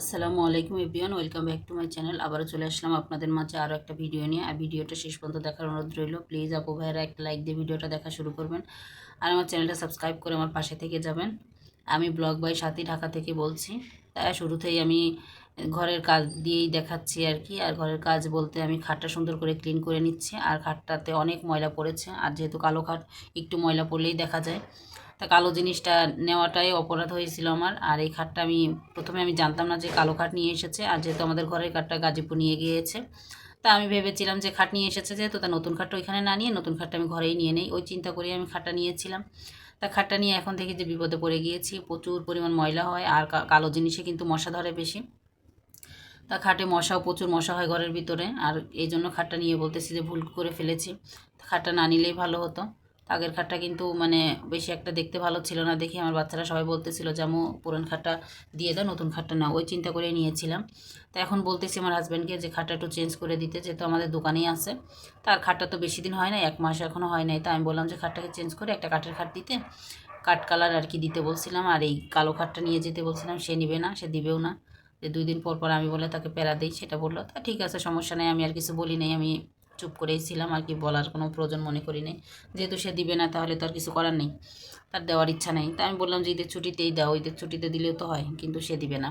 আসসালামু আলাইকুম everyone, welcome back to my channel. আবারও চলে আসলাম আপনাদের মাঝে আরও একটা ভিডিও নিয়ে। আর ভিডিওটা শেষ পর্যন্ত দেখার অনুরোধ রইল। প্লিজ আপু ভাইয়েরা একটা লাইক দিয়ে ভিডিওটা দেখা শুরু করবেন। আর আমার চ্যানেলটা সাবস্ক্রাইব করে আমার পাশে থেকে যাবেন। আমি ব্লগ বাই সাথী ঢাকা থেকে বলছি। তাই শুরুতেই আমি ঘরের কাজ দিয়েই দেখাচ্ছি আর কি। আর ঘরের কাজ বলতে আমি খাটটা সুন্দর করে ক্লিন করে নিচ্ছি। আর খাটটাতে অনেক ময়লা পড়েছে। আর যেহেতু কালো খাট, একটু ময়লা পড়লেই দেখা যায়। তা কালো জিনিসটা নেওয়াটাই অপরাধ হয়েছিল আমার। আর এই খাটটা আমি প্রথমে আমি জানতাম না যে কালো খাট নিয়ে এসেছে, আর যেহেতু আমাদের ঘরের খাটটা গাজীপুর নিয়ে গিয়েছে, তা আমি ভেবেছিলাম যে খাট নিয়ে এসেছে যেহেতু, তা নতুন খাটটা ওইখানে না নিয়ে নতুন খাটটা আমি ঘরেই নিয়ে নেই। ওই চিন্তা করেই আমি খাটটা নিয়েছিলাম। তা খাটটা নিয়ে এখন থেকে যে বিপদে পড়ে গিয়েছি, প্রচুর পরিমাণ ময়লা হয়, আর কালো জিনিসে কিন্তু মশা ধরে বেশি। তা খাটে মশাও প্রচুর মশা হয় ঘরের ভিতরে, আর এই জন্য খাটটা নিয়ে বলতেছি যে ভুল করে ফেলেছি। খাটটা না নিলেই ভালো হতো। আগের খাটটা কিন্তু মানে বেশি একটা দেখতে ভালো ছিল না। দেখে আমার বাচ্চারা সবাই বলতেছিল যে আমু পুরান খাটটা দিয়ে দাও, নতুন খাটটা না ওই চিন্তা করে নিয়েছিলাম। তা এখন বলতেছি আমার হাজব্যান্ডকে যে খাটটা একটু চেঞ্জ করে দিতে, যেহেতু আমাদের দোকানেই আছে। তার খাটটা তো বেশি দিন হয় না এক মাস এখনও হয় নাই। তা আমি বললাম যে খাটটাকে চেঞ্জ করে একটা কাঠের খাট দিতে। কাঠ কালার আর কি দিতে বলছিলাম, আর এই কালো খাটটা নিয়ে যেতে বলছিলাম। সে নিবে না, সে দিবেও না। যে দুই দিন পর পর আমি বলে তাকে প্যারা দিই, সেটা বলল। তা ঠিক আছে, সমস্যা নেই, আমি আর কিছু বলি নাই, আমি চুপ করেই ছিলাম, আর কি বলার কোনো প্রয়োজন মনে করি নাই যেহেতু সে দিবে না, তাহলে তো আর কিছু করার নেই। তার দেওয়ার ইচ্ছা নেই। তা আমি বললাম যে ঈদের ছুটিতেই দাও, ঈদের ছুটিতে দিলেও তো হয়, কিন্তু সে দিবে না।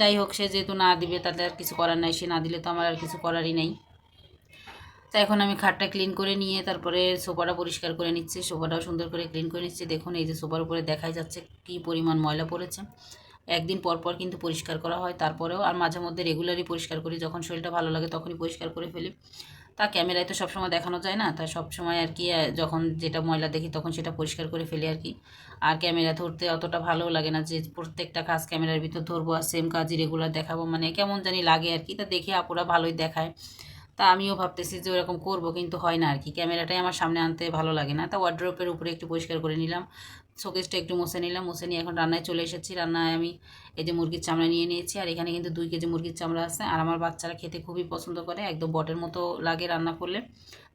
যাই হোক, সে যেহেতু না দিবে, তাহলে আর কিছু করার নাই। সে না দিলে তো আমার আর কিছু করারই নেই। তা এখন আমি খাটটা ক্লিন করে নিয়ে, তারপরে সোফাটা পরিষ্কার করে নিচ্ছি। সোফাটাও সুন্দর করে ক্লিন করে নিচ্ছি। দেখুন, এই যে সোফার উপরে দেখাই যাচ্ছে কী পরিমাণ ময়লা পড়েছে। একদিন পর পর কিন্তু পরিষ্কার করা হয়। তারপরেও আর মাঝে মধ্যে রেগুলারই পরিষ্কার করি। যখন শরীরটা ভালো লাগে তখনই পরিষ্কার করে ফেলি। তা ক্যামেরায় তো সবসময় দেখানো যায় না। তা সবসময় আর কি যখন যেটা ময়লা দেখি তখন সেটা পরিষ্কার করে ফেলি আর কি। আর ক্যামেরা ধরতে অতটা ভালোও লাগে না যে প্রত্যেকটা কাজ ক্যামেরার ভিতর ধরবো আর সেম কাজই রেগুলার দেখাবো। মানে কেমন জানি লাগে আর কি। তা দেখে আপুরা ভালোই দেখায়। তা আমিও ভাবতেছি যে ওরকম করব, কিন্তু হয় না আর কি ক্যামেরাটাই আমার সামনে আনতে ভালো লাগে না। তা ওয়ার্ড্রপের উপরে একটু পরিষ্কার করে নিলাম। শোকেসটা একটু মুছে নিলাম। মুছে নিয়ে এখন রান্নায় চলে এসেছি। রান্নায় আমি এই যে মুরগির চামড়া নিয়ে নিয়েছি। আর এখানে কিন্তু দুই কেজি মুরগির চামড়া আছে। আর আমার বাচ্চারা খেতে খুবই পছন্দ করে। একদম বটের মতো লাগে রান্না করলে।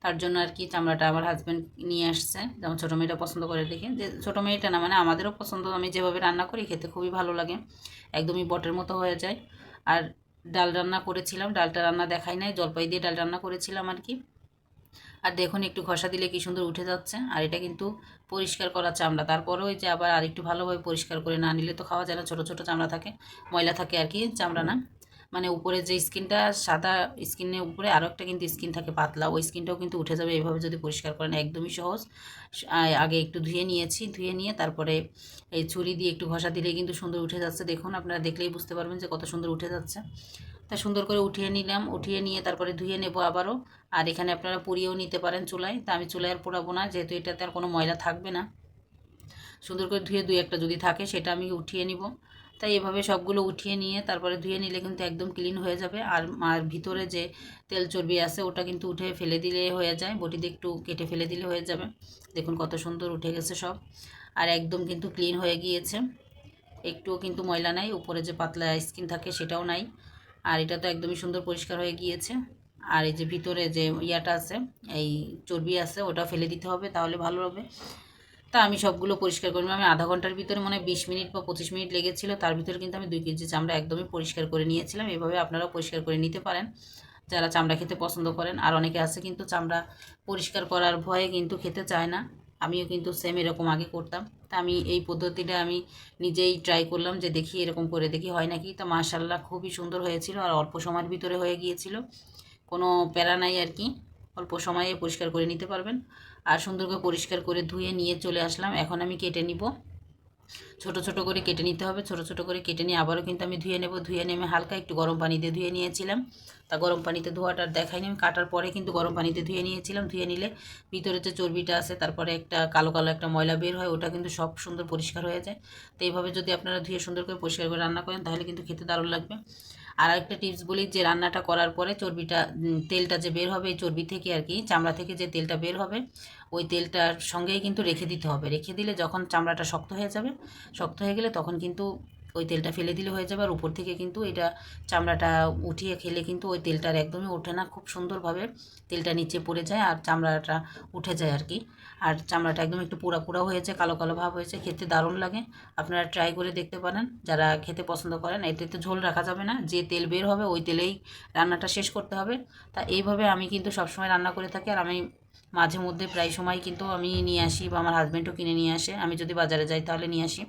তার জন্য আর কি চামড়াটা আমার হাজব্যান্ড নিয়ে আসছে। যেমন ছোটো মেয়েটা পছন্দ করে দেখে। যে ছোটো মেয়েটা না মানে আমাদেরও পছন্দ। আমি যেভাবে রান্না করি, খেতে খুবই ভালো লাগে। একদমই বটের মতো হয়ে যায়। আর ডাল রান্না করেছিলাম, ডালটা রান্না দেখাই নাই, জলপাই দিয়ে ডাল রান্না করেছিলাম আর কি। আর দেখুন একটু ঘষা দিলে কি সুন্দর উঠে যাচ্ছে, আর এটা কিন্তু পরিষ্কার করা চামড়া। তারপরেও ওই যে আবার আরেকটু ভালোভাবে পরিষ্কার করে না নিলে তো খাওয়া যায় না, ছোটো ছোটো চামড়া থাকে, ময়লা থাকে আর কি, চামড়া না। মানে উপরে যে স্কিনটা, সাদা স্কিনের উপরে আরও একটা কিন্তু স্কিন থাকে পাতলা। ওই স্কিনটাও কিন্তু উঠে যাবে এইভাবে যদি পরিষ্কার করেন, একদমই সহজ। আগে একটু ধুয়ে নিয়েছি, ধুয়ে নিয়ে তারপরে এই ছুরি দিয়ে একটু ঘষা দিলে কিন্তু সুন্দর উঠে যাচ্ছে। দেখুন, আপনারা দেখলেই বুঝতে পারবেন যে কত সুন্দর উঠে যাচ্ছে। তা সুন্দর করে উঠিয়ে নিলাম, উঠিয়ে নিয়ে তারপরে ধুয়ে নেব আবারও। আর এখানে আপনারা পুড়িয়েও নিতে পারেন চুলায়। তা আমি চুলায় আর পোড়াবো না, যেহেতু এটাতে আর কোনো ময়লা থাকবে না। সুন্দর করে ধুয়ে দুই একটা যদি থাকে, সেটা আমি উঠিয়ে নিব। তাই এভাবে সবগুলো উঠিয়ে নিয়ে তারপরে ধুয়ে নিলে কিন্তু একদম ক্লিন হয়ে যাবে। আর আর ভিতরে যে তেল চর্বি আছে ওটা কিন্তু উঠে ফেলে দিলে হয়ে যায়, বটি দিয়ে একটু কেটে ফেলে দিলে হয়ে যাবে। দেখুন কত সুন্দর উঠে গেছে সব। আর একদম কিন্তু ক্লিন হয়ে গিয়েছে। একটুও কিন্তু ময়লা নাই, উপরে যে পাতলা স্কিন থাকে সেটাও নাই। আর এটা তো একদমই সুন্দর পরিষ্কার হয়ে গিয়েছে। আর এই যে ভিতরে যে ইয়াটা আছে, এই চর্বি আছে, ওটা ফেলে দিতে হবে, তাহলে ভালো হবে। তা আমি সবগুলো পরিষ্কার করি আমি আধা ঘণ্টার ভিতরে মনে বিশ মিনিট বা পঁচিশ মিনিট লেগেছিল। তার ভিতরে কিন্তু আমি দুই কেজি চামড়া একদমই পরিষ্কার করে নিয়েছিলাম। এভাবে আপনারাও পরিষ্কার করে নিতে পারেন। যারা চামড়া খেতে পছন্দ করেন, আর অনেকে আছে কিন্তু চামড়া পরিষ্কার করার ভয়ে কিন্তু খেতে চায় না। আমিও কিন্তু সেম এরকম আগে করতাম। তা আমি এই পদ্ধতিটা আমি নিজেই ট্রাই করলাম যে দেখি এরকম করে দেখি হয় নাকি। তা মাশাল্লাহ খুবই সুন্দর হয়েছিল আর অল্প সময়ের ভিতরে হয়ে গিয়েছিল। কোনো প্যারা নাই আর কি। অল্প সময়ে পরিষ্কার করে নিতে পারবেন। আর সুন্দর করে পরিষ্কার করে ধুয়ে নিয়ে চলে আসলাম। এখন আমি কেটে নিব। ছোট ছোট করে কেটে নিতে হবে। ছোট ছোট করে কেটে নিয়ে আবারও কিন্তু আমি ধুয়ে নেব। ধুয়ে নেমে হালকা একটু গরম পানিতে ধুয়ে নিয়েছিলাম। তা গরম পানিতে ধোয়াটা দেখাইনি আমি কাটার পরে কিন্তু গরম পানিতে ধুয়ে নিয়েছিলাম। ধুয়ে নিলে ভিতরে যে চর্বিটা আছে, তারপরে একটা কালো কালো একটা ময়লা বের হয়, ওটা কিন্তু সব সুন্দর পরিষ্কার হয়ে যায়। তো এইভাবে যদি আপনারা ধুয়ে সুন্দর করে পরিষ্কার করে রান্না করেন, তাহলে কিন্তু খেতে দারুণ লাগবে। আর একটা টিপস বলি যে রান্নাটা করার পরে চর্বিটা তেলটা যে বের হবে, চর্বি থেকে আর কি, চামড়া থেকে যে তেলটা বের হবে, ওই তেলটার সঙ্গেই কিন্তু রেখে দিতে হবে। রেখে দিলে যখন চামড়াটা শক্ত হয়ে যাবে, শক্ত হয়ে গেলে তখন কিন্তু ওই তেলটা ফেলে দিলে হয়ে যাবে। আর উপর থেকে কিন্তু এটা চামড়াটা উঠিয়ে খেলে কিন্তু ওই তেলটার একদমই ওঠে না, খুব সুন্দরভাবে তেলটা নিচে পড়ে যায় আর চামড়াটা উঠে যায় আর কি। আর চামড়াটা একদম একটু পোড়া পোড়া হয়েছে, কালো কালো ভাব হয়েছে, খেতে দারুণ লাগে। আপনারা ট্রাই করে দেখতে পারেন, যারা খেতে পছন্দ করেন, এতে তো ঝোল রাখা যাবে না, যে তেল বের হবে ওই তেলেই রান্নাটা শেষ করতে হবে। তা এইভাবে আমি কিন্তু সবসময় রান্না করে থাকি আর আমি মাঝে মধ্যে প্রায় সময় কিন্তু আমি নিয়ে আসি বা আমার হাজব্যান্ডও কিনে নিয়ে আসে। আমি যদি বাজারে যাই তাহলে নিয়ে আসি।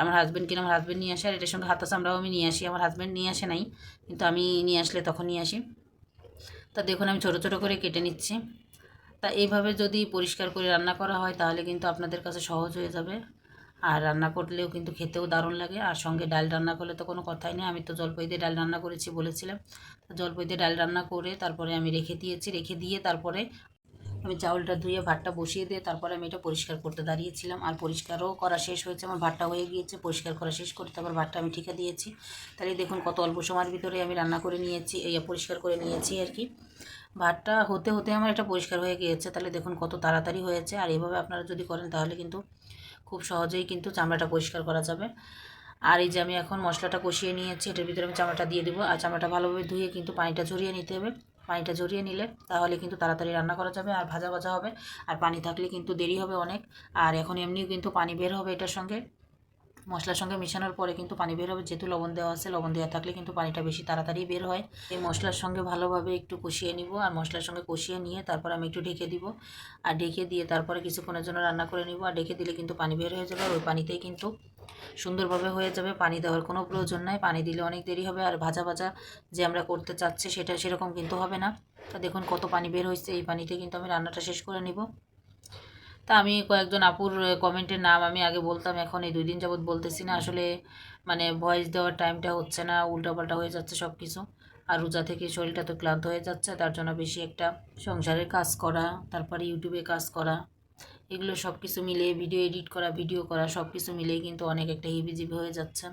আমার হাজব্যান্ড কিনে, আমার হাজব্যান্ড নিয়ে আসে, আর এটার সঙ্গে হাতা চামড়াও আমি নিয়ে আসি। আমার হাজব্যান্ড নিয়ে আসে নাই, কিন্তু আমি নিয়ে আসলে তখন নিয়ে আসি। তা দেখুন, আমি ছোটো ছোটো করে কেটে নিচ্ছি। তা এইভাবে যদি পরিষ্কার করে রান্না করা হয়, তাহলে কিন্তু আপনাদের কাছে সহজ হয়ে যাবে। আর রান্না করলেও কিন্তু খেতেও দারুণ লাগে। আর সঙ্গে ডাল রান্না করলে তো কোনো কথাই নেই। আমি তো জলপাই দিয়ে ডাল রান্না করেছি বলেছিলাম। জলপাই দিয়ে ডাল রান্না করে তারপরে আমি রেখে দিয়েছি। রেখে দিয়ে তারপরে আমি চাউলটা ধুয়ে ভাতটা বসিয়ে দিয়ে তারপরে আমি এটা পরিষ্কার করতে দাঁড়িয়েছিলাম। আর পরিষ্কারও করা শেষ হয়েছে, আমার ভাতটা হয়ে গিয়েছে, পরিষ্কার করা শেষ করে তারপর ভাতটা আমি ঠিকা দিয়েছি। তাহলে দেখুন কত অল্প সময়ের ভিতরে আমি রান্না করে নিয়েছি, এই পরিষ্কার করে নিয়েছি আর কি। ভাতটা হতে হতে আমার এটা পরিষ্কার হয়ে গিয়েছে, তাহলে দেখুন কত তাড়াতাড়ি হয়েছে। আর এইভাবে আপনারা যদি করেন তাহলে কিন্তু খুব সহজেই কিন্তু চামড়াটা পরিষ্কার করা যাবে। আর এই যে আমি এখন মশলাটা কষিয়ে নিয়েছি, এটার ভিতরে আমি চামড়াটা দিয়ে দেবো। আর চামড়াটা ভালোভাবে ধুয়ে কিন্তু পানিটা ঝরিয়ে নিতে হবে। পানিটা ঝরিয়ে নিলে তাহলে কিন্তু তাড়াতাড়ি রান্না করা যাবে আর ভাজা ভাজা হবে। আর পানি থাকলে কিন্তু দেরি হবে অনেক। আর এখন এমনিও কিন্তু পানি বের হবে এটার সঙ্গে। মশলার সঙ্গে মেশানোর পরে কিন্তু পানি বের হবে। যেহেতু লবণ দেওয়া আছে, লবণ দেওয়া থাকলে কিন্তু পানিটা বেশি তাড়াতাড়ি বের হয়। এই মশলার সঙ্গে ভালোভাবে একটু কষিয়ে নিব আর মশলার সঙ্গে কষিয়ে নিয়ে তারপর আমি একটু ঢেকে দিব। আর ঢেকে দিয়ে তারপরে কিছুক্ষণের জন্য রান্না করে নিব। আর ঢেকে দিলে কিন্তু পানি বের হয়ে যাবে আর ওই পানিতেই কিন্তু সুন্দরভাবে হয়ে যাবে, পানি দেওয়ার কোনো প্রয়োজন নাই। পানি দিলে অনেক দেরি হবে আর ভাজা ভাজা যে আমরা করতে চাচ্ছি সেটা সেরকম কিন্তু হবে না। তা দেখুন কত পানি বের হয়েছে, এই পানিতে কিন্তু আমি রান্নাটা শেষ করে নিব। তা আমি কয়েকজন আপুর কমেন্টের নাম আমি আগে বলতাম, এখন এই দুই দিন যাবৎ বলতেছি না। আসলে মানে ভয়েস দেওয়ার টাইমটা হচ্ছে না, উল্টাপাল্টা হয়ে যাচ্ছে সব কিছু আর রোজা থেকে শরীরটা তো ক্লান্ত হয়ে যাচ্ছে, তার জন্য বেশি একটা সংসারের কাজ করা, তারপরে ইউটিউবে কাজ করা এগুলো সব কিছু মিলে ভিডিও এডিট করা ভিডিও করা সব কিছু মিলেই কিন্তু অনেক একটা হিবিজিবি হয়ে যাচ্ছে।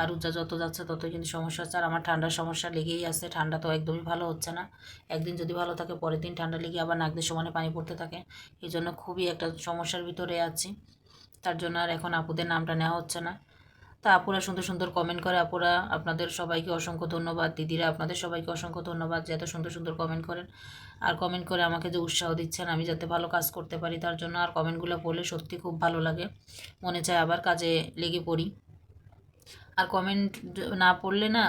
আর উজ্জা যত যাচ্ছে তত কিন্তু সমস্যা হচ্ছে। আর আমার ঠান্ডার সমস্যা লেগেই আছে। ঠান্ডা তো একদমই ভালো হচ্ছে না। একদিন যদি ভালো থাকে, পরের দিন ঠান্ডা লেগে আবার নাকদের সমানে পানি পড়তে থাকে। এই জন্য খুবই একটা সমস্যার ভিতরে আছি। তার জন্য আর এখন আপুদের নামটা নেওয়া হচ্ছে না। তা আপুরা সুন্দর সুন্দর কমেন্ট করে, আপুরা আপনাদের সবাইকে অসংখ্য ধন্যবাদ। দিদিরা, আপনাদের সবাইকে অসংখ্য ধন্যবাদ যে এত সুন্দর সুন্দর কমেন্ট করেন। আর কমেন্ট করে আমাকে যে উৎসাহ দিচ্ছেন, আমি যাতে ভালো কাজ করতে পারি, তার জন্য আর কমেন্টগুলো পড়লে সত্যি খুব ভালো লাগে। মনে চায় আবার কাজে লেগে পড়ি। আর কমেন্ট না পড়লে না,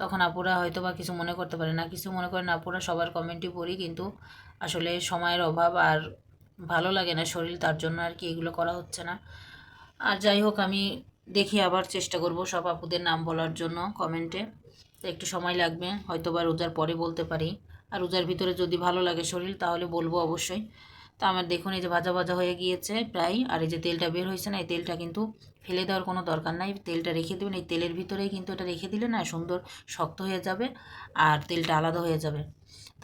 তখন আপুরা হয়তো বা কিছু মনে করতে পারে না। কিছু মনে করে না, আপুরা সবার কমেন্টই পড়ি, কিন্তু আসলে সময়ের অভাব আর ভালো লাগে না শরীর, তার জন্য আর কি এগুলো করা হচ্ছে না। আর যাই হোক, আমি দেখি আবার চেষ্টা করব সব আপুদের নাম বলার জন্য কমেন্টে। একটু সময় লাগবে হয়তো বা রোজার পরে বলতে পারি। আর রোজার ভিতরে যদি ভালো লাগে শরীর, তাহলে বলব অবশ্যই। তো আমার দেখুন, এই যে ভাজা ভাজা হয়ে গিয়েছে প্রায়, আর এই যে তেলটা বের হয়েছে না, এই তেলটা কিন্তু ফেলে দেওয়ার কোনো দরকার নাই। তেলটা রেখে দেবেন, এই তেলের ভিতরেই কিন্তু এটা রেখে দিলে না সুন্দর শক্ত হয়ে যাবে আর তেলটা আলাদা হয়ে যাবে।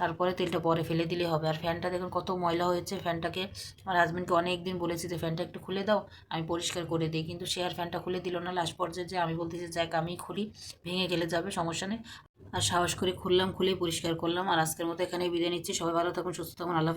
তারপরে তেলটা পরে ফেলে দিলে হবে। আর ফ্যানটা দেখুন, কত ময়লা হয়েছে ফ্যানটাকে। আমার হাজব্যান্ডকে অনেক দিন বলেছি যে, ফ্যানটা একটু খুলে দাও, আমি পরিষ্কার করে দিই। কিন্তু সে আর ফ্যানটা খুলে দিল না। লাস্ট পর্যায়ে যে আমি বলতেছি, যাক আমি খুলি, ভেঙে গেলে যাবে, সমস্যা নেই। আর সাহস করে খুললাম খুলেই পরিষ্কার করলাম। আর আজকের মতো এখানেই বিদায় নিচ্ছি। সবাই ভালো থাকুন, সুস্থ থাকুন। আল্লাহ